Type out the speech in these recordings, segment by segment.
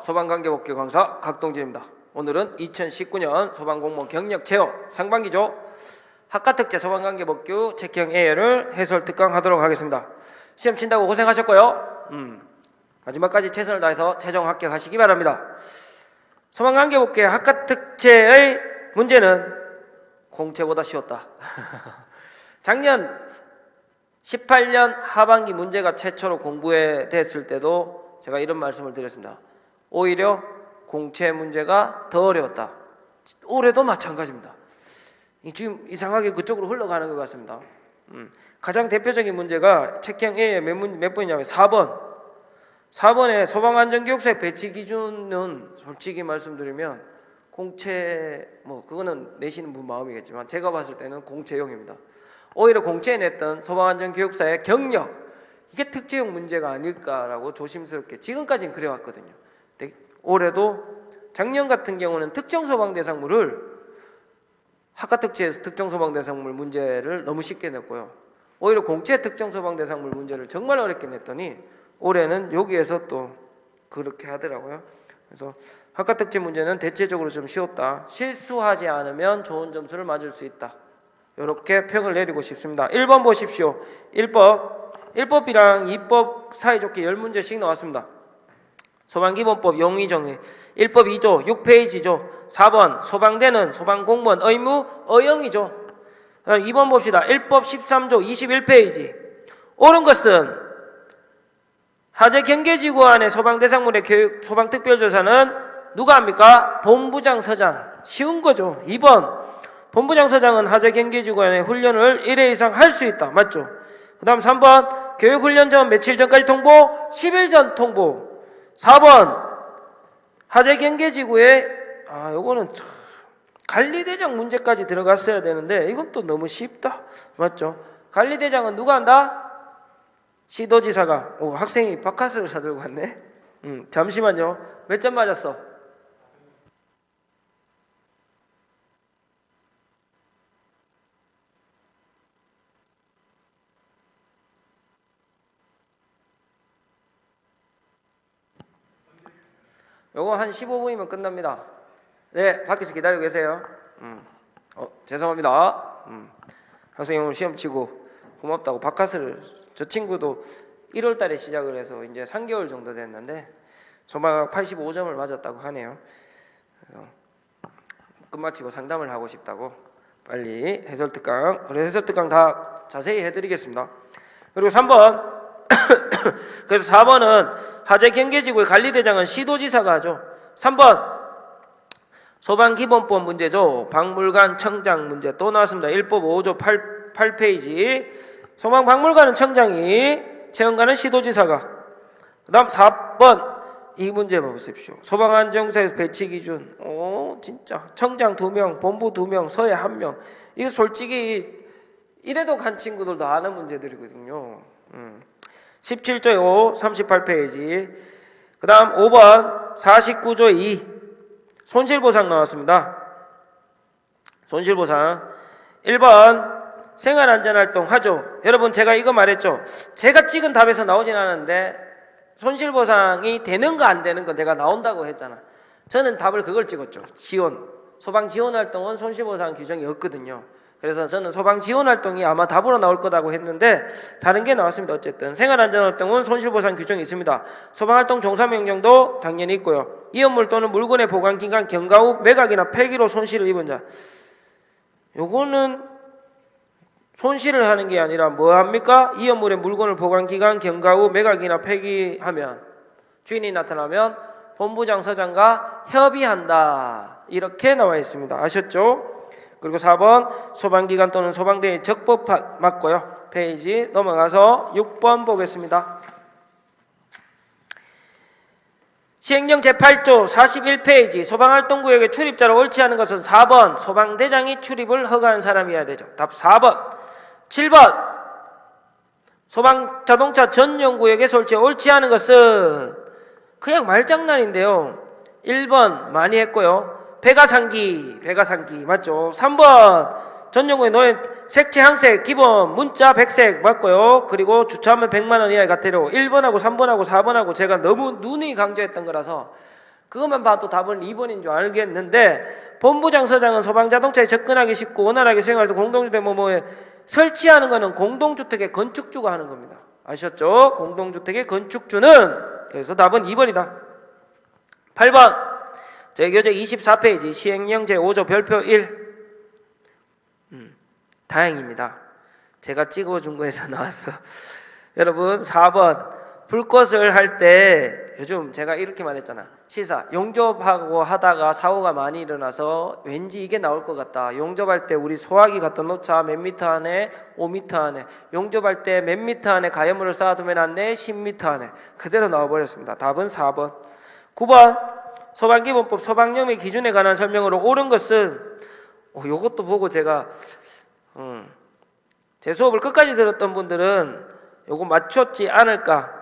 소방관계복귀 강사 각동진입니다. 오늘은 2019년 소방공무원 경력 체험 상반기죠. 학과특제 소방관계복귀 체크형 A를 해설 특강하도록 하겠습니다. 시험 친다고 고생하셨고요. 음, 마지막까지 최선을 다해서 최종 합격하시기 바랍니다. 소방관계복귀 학과특제의 문제는 공채보다 쉬웠다. 작년 18년 하반기 문제가 최초로 공부에 됐을 때도 제가 이런 말씀을 드렸습니다. 오히려 공채 문제가 더 어려웠다. 올해도 마찬가지입니다. 이 지금 이상하게 그쪽으로 흘러가는 것 같습니다. 음, 가장 대표적인 문제가 책형 A의 몇, 문, 몇 번이냐면 4번. 4번의 소방안전교육사의 배치 기준은 솔직히 말씀드리면 공채 뭐 그거는 내시는 분 마음이겠지만 제가 봤을 때는 공채용입니다. 오히려 공채에 냈던 소방안전교육사의 경력 이게 특채용 문제가 아닐까라고 조심스럽게 지금까지는 그래왔거든요. 근데 올해도 작년 같은 경우는 특정 소방 대상물을 학과 특채에서 특정 소방 대상물 문제를 너무 쉽게 냈고요. 오히려 공채 특정 소방 대상물 문제를 정말 어렵게 냈더니 올해는 여기에서 또 그렇게 하더라고요. 그래서 학과 특채 문제는 대체적으로 좀 쉬웠다. 실수하지 않으면 좋은 점수를 맞을 수 있다. 이렇게 평을 내리고 싶습니다. 1번 보십시오. 1법. 1법이랑 2법 사이좋게 10문제씩 나왔습니다. 소방기본법 용의정의 1법 2조 6페이지죠. 4번 소방대는 소방공무원 의무 어영이죠. 그다음 2번 봅시다. 1법 13조 21페이지. 옳은 것은 하재 경계지구 안에 소방대상물의 교육 소방특별조사는 누가 합니까? 본부장 서장. 쉬운 거죠. 2번 본부장 서장은 하재 경계지구 안에 훈련을 1회 이상 할 수 있다. 맞죠? 그 다음 3번 교육훈련 전 며칠 전까지 통보 10일 전 통보 4번 하재 경계 지구에 아 요거는 참 관리대장 문제까지 들어갔어야 되는데 이건 또 너무 쉽다 맞죠? 관리대장은 누가 한다? 시도지사가 오 학생이 바카스를 사들고 왔네 음 잠시만요 몇 점 맞았어? 요거 한 15분이면 끝납니다. 네, 밖에서 기다리고 계세요. 음. 어, 죄송합니다. 음. 학생이 오늘 시험 치고 고맙다고 바카스를 저 친구도 1월 달에 시작을 해서 이제 3개월 정도 됐는데 조막 85점을 맞았다고 하네요. 끝마치고 상담을 하고 싶다고 빨리 해설 특강, 그래 해설 특강 다 자세히 해드리겠습니다. 그리고 3번 그래서 4번은 하재 경계지구의 관리대장은 시도지사가 하죠. 3번 소방기본법 문제죠. 박물관 청장 문제 또 나왔습니다. 1법 5조 8, 8페이지 소방박물관은 청장이 체험관은 시도지사가 그 다음 4번 이 문제 보십시오. 소방안전사에서 배치 기준 오 진짜 청장 2명 본부 2명 서해 1명 이거 솔직히 이래도 간 친구들도 아는 문제들이거든요. 음. 17조의 5, 38페이지. 그 다음 5번 49조의 2. 손실보상 나왔습니다. 손실보상. 1번 생활안전활동 하죠. 여러분 제가 이거 말했죠. 제가 찍은 답에서 나오진 않았는데 손실보상이 되는 거 안 되는 거 내가 나온다고 했잖아. 저는 답을 그걸 찍었죠. 지원. 소방 지원 활동은 손실보상 규정이 없거든요. 그래서 저는 소방 지원 활동이 아마 답으로 나올 거라고 했는데 다른 게 나왔습니다. 어쨌든 생활안전 활동은 손실보상 규정이 있습니다. 소방 활동 종사 명령도 당연히 있고요. 이연물 또는 물건의 보관 기간 경과 후 매각이나 폐기로 손실을 입은 자. 요거는 손실을 하는 게 아니라 뭐 합니까? 이연물의 물건을 보관 기간 경과 후 매각이나 폐기하면 주인이 나타나면 본부장 서장과 협의한다. 이렇게 나와 있습니다. 아셨죠? 그리고 4번 소방기관 또는 소방대의 적법 맞고요. 페이지 넘어가서 6번 보겠습니다. 시행령 제8조 41페이지 소방활동구역에 출입자로 옳지 않은 것은 4번 소방대장이 출입을 허가한 사람이어야 되죠. 답 4번 7번 소방자동차 전용구역에 설치 옳지 않은 것은 그냥 말장난인데요. 1번 많이 했고요. 배가상기, 배가상기 맞죠? 3번 전용구에 놓인 색채 항색 기본 문자 백색 맞고요. 그리고 주차하면 100만 원 이하의 과태료 1번하고 3번하고 4번하고 제가 너무 눈이 강조했던 거라서 그것만 봐도 답은 2번인 줄 알겠는데 본부장 서장은 소방자동차에 접근하기 쉽고 원활하게 수행할 때 공동주택 뭐뭐에 설치하는 거는 공동주택의 건축주가 하는 겁니다. 아셨죠? 공동주택의 건축주는 그래서 답은 2번이다. 8번 제 교재 24페이지 시행령 제5조 별표 1 음, 다행입니다. 제가 찍어준 거에서 나왔어. 여러분 4번 불꽃을 할 때 요즘 제가 이렇게 말했잖아. 시사 용접하고 하다가 사고가 많이 일어나서 왠지 이게 나올 것 같다. 용접할 때 우리 소화기 갖다 놓자 몇 미터 안에 5미터 안에 용접할 때 몇 미터 안에 가연물을 쌓아두면 안 돼? 10미터 안에 그대로 나와버렸습니다. 답은 4번. 9번 소방기본법 소방령의 기준에 관한 설명으로 옳은 것은 어, 요것도 보고 제가 음, 제 수업을 끝까지 들었던 분들은 요거 맞췄지 않을까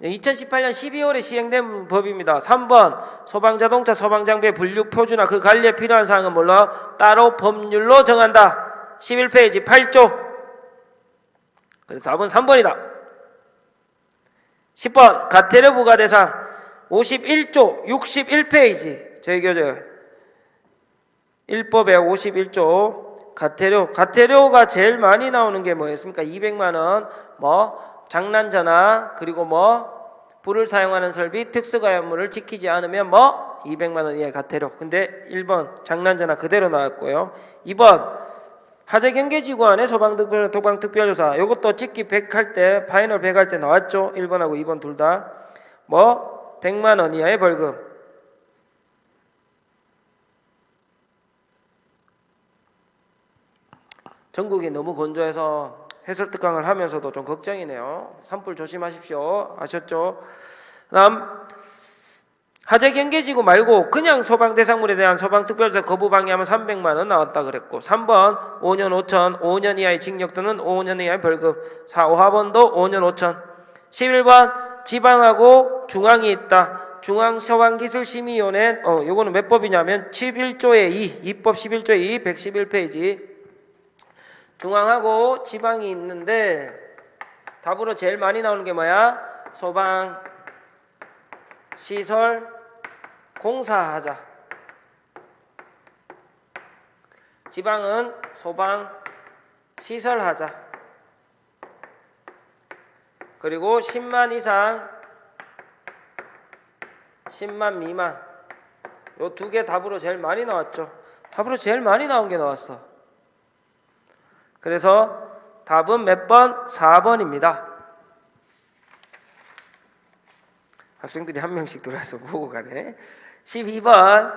2018년 12월에 시행된 법입니다. 3번 소방자동차 소방장비의 분류 표준화 그 관리에 필요한 사항은 물론 따로 법률로 정한다. 11페이지 8조 그래서 답은 3번이다. 10번 가태료 부과 대상 51조 61페이지 저희 교재 1법의 51조 가태료 가태료가 제일 많이 나오는 게 뭐였습니까? 200만 원, 뭐 장난전화 그리고 뭐 불을 사용하는 설비 특수가연물을 지키지 않으면 뭐 200만 원 이하의 가태료. 근데 1번 장난전화 그대로 나왔고요. 2번 화재 경계지구 안에 소방특별 도방특별조사 이것도 찍기 100 할 때 파이널 100 할 때 나왔죠. 1번하고 2번 둘 다. 뭐 100만 원 이하의 벌금. 전국이 너무 건조해서 해설 특강을 하면서도 좀 걱정이네요. 산불 조심하십시오. 아셨죠? 다음 화재 경계지구 말고 그냥 소방 대상물에 대한 소방 특별조사 거부 방해하면 300만 원 나왔다 그랬고 3번 5년 5천 5년 이하의 징역 또는 5년 이하의 벌금 4, 5하번도 5년 5천 11번 지방하고 중앙이 있다 중앙소방기술심의위원회 어 요거는 몇 법이냐면 11조의 2 입법 11조의 2 111페이지 중앙하고 지방이 있는데 답으로 제일 많이 나오는 게 뭐야? 소방 시설 공사하자. 지방은 소방 시설하자. 그리고 10만 이상 10만 미만 요 두 개 답으로 제일 많이 나왔죠. 답으로 제일 많이 나온 게 나왔어. 그래서 답은 몇 번? 4번입니다. 학생들이 한 명씩 들어와서 보고 가네. 12번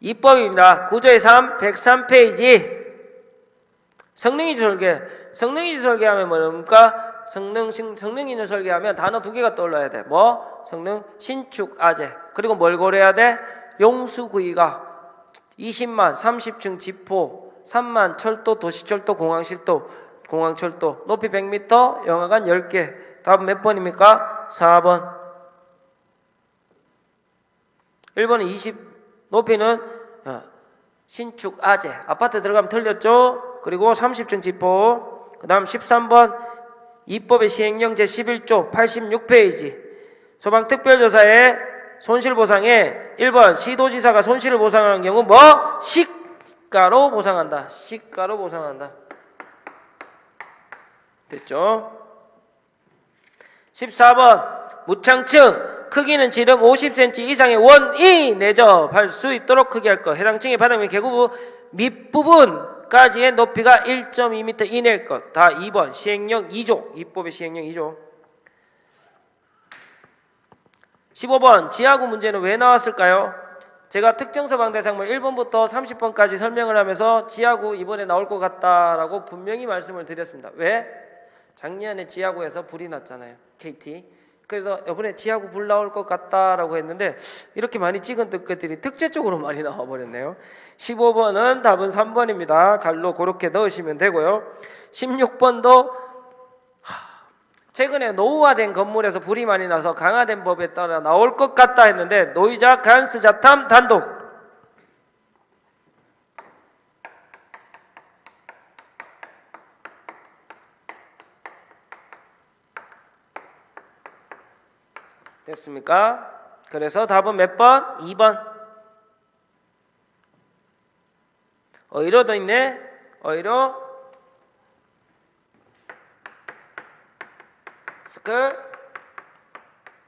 입법입니다. 구조의 3 103페이지 성능이지 설계 성능이지 설계하면 뭡니까? 성능 성능이는 설계하면 단어 두 개가 떠올라야 돼. 뭐? 성능 신축 아재 그리고 뭘 고려해야 돼? 용수 구이가 20만 30층 지포 3만 철도 도시철도 공항실도 공항철도 높이 100m 영하관 10개 답은 몇 번입니까? 4번 1번은 20 높이는 어, 신축 아재 아파트 들어가면 틀렸죠? 그리고 30층 지포 그 다음 13번 입법의 시행령 제11조 86페이지 소방특별조사의 손실보상에 1번 시도지사가 손실을 보상하는 경우 뭐? 시가로 보상한다 시가로 보상한다 됐죠? 14번 무창층 크기는 지름 50cm 이상의 원이 내접할 수 있도록 크게 할 것. 해당 층의 바닥 및 계구부 밑부분 까지의 높이가 1.2m 이내일 것. 다 2번 시행령 2조. 입법의 시행령 2조. 15번 지하구 문제는 왜 나왔을까요? 제가 특정 서방 대상물 1번부터 30번까지 설명을 하면서 지하구 이번에 나올 것 같다라고 분명히 말씀을 드렸습니다. 왜? 작년에 지하구에서 불이 났잖아요. KT. 그래서 이번에 지하구 불 나올 것 같다라고 했는데 이렇게 많이 찍은 것들이 특제 쪽으로 많이 나와 버렸네요. 15번은 답은 3번입니다. 갈로 그렇게 넣으시면 되고요. 16번도 최근에 노후화된 건물에서 불이 많이 나서 강화된 법에 따라 나올 것 같다 했는데 노이자 간스 자탐 단독 됐습니까? 그래서 답은 몇 번? 2번. 어이로도 있네. 어이로. 스클.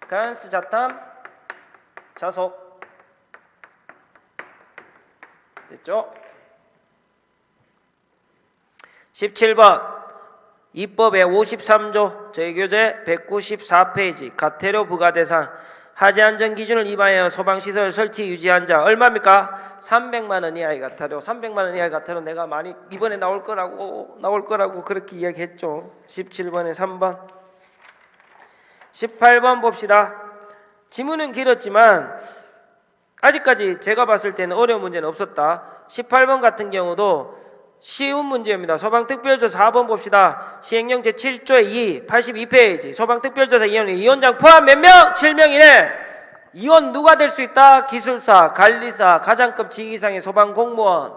간스 자탐. 자속. 됐죠? 17번. 입법의 53조 저희교재 194페이지 가태료 부과 대상 하지 안전 기준을 위반하여 소방시설 설치 유지한 자 얼마입니까? 300만 원 이하의 가태료 300만 원 이하의 가태료 내가 많이 이번에 나올 거라고 나올 거라고 그렇게 이야기했죠. 17번에 3번. 18번 봅시다. 지문은 길었지만 아직까지 제가 봤을 때는 어려운 문제는 없었다. 18번 같은 경우도 쉬운 문제입니다. 소방특별조사 4번 봅시다. 시행령 제7조의 2, 82페이지. 소방특별조사 위원 위원장 포함 몇 명? 7명 이네. 이원 누가 될 수 있다? 기술사, 관리사, 가장급 직위 상의 소방공무원.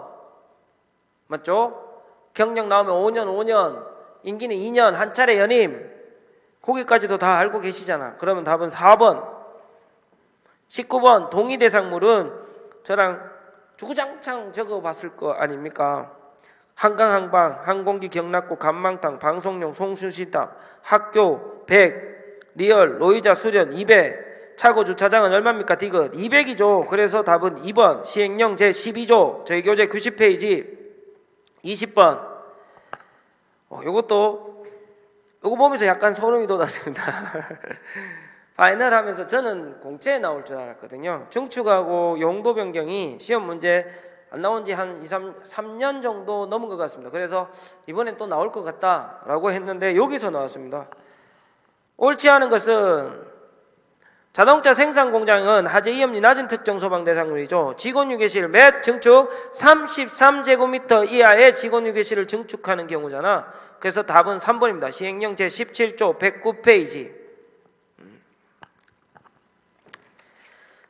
맞죠? 경력 나오면 5년, 5년. 임기는 2년, 한 차례 연임. 거기까지도 다 알고 계시잖아. 그러면 답은 4번. 19번 동의 대상물은 저랑 주구장창 적어 봤을 거 아닙니까? 한강 항방, 항공기 경락고 간망탕, 방송용 송수시다, 학교 100, 리얼, 로이자 수련 200, 차고 주차장은 얼마입니까? 디귿 200이죠. 그래서 답은 2번 시행령 제12조 저희 교재 90페이지 20번 어, 요것도 요거 보면서 약간 소름이 돋았습니다. 파이널 하면서 저는 공채에 나올 줄 알았거든요. 중축하고 용도 변경이 시험 문제 안 나온 지 한 2, 3, 3년 정도 넘은 것 같습니다. 그래서 이번엔 또 나올 것 같다라고 했는데 여기서 나왔습니다. 옳지 않은 것은 자동차 생산 공장은 하재 위험이 낮은 특정 소방 대상물이죠. 직원 유괴실 몇 증축 33제곱미터 이하의 직원 유괴실을 증축하는 경우잖아. 그래서 답은 3번입니다. 시행령 제17조 109페이지.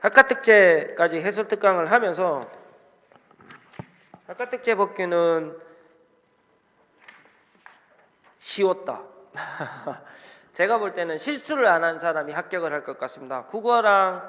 학과특제까지 해설 특강을 하면서 학과특제 법규는 쉬웠다. 제가 볼 때는 실수를 안 한 사람이 합격을 할 것 같습니다. 국어랑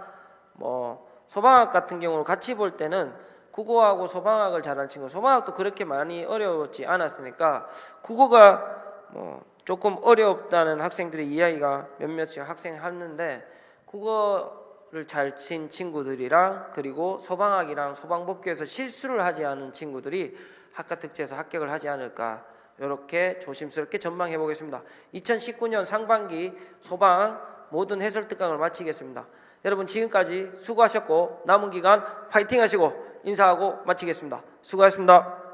뭐 소방학 같은 경우는 같이 볼 때는 국어하고 소방학을 잘하는 친구, 소방학도 그렇게 많이 어려웠지 않았으니까 국어가 뭐 조금 어렵다는 학생들의 이야기가 몇몇씩 학생 하는데 국어 를 잘 친 친구들이랑 그리고 소방학이랑 소방법규에서 실수를 하지 않은 친구들이 학과특제에서 합격을 하지 않을까 이렇게 조심스럽게 전망해 보겠습니다. 2019년 상반기 소방 모든 해설 특강을 마치겠습니다. 여러분 지금까지 수고하셨고 남은 기간 파이팅 하시고 인사하고 마치겠습니다. 수고하셨습니다.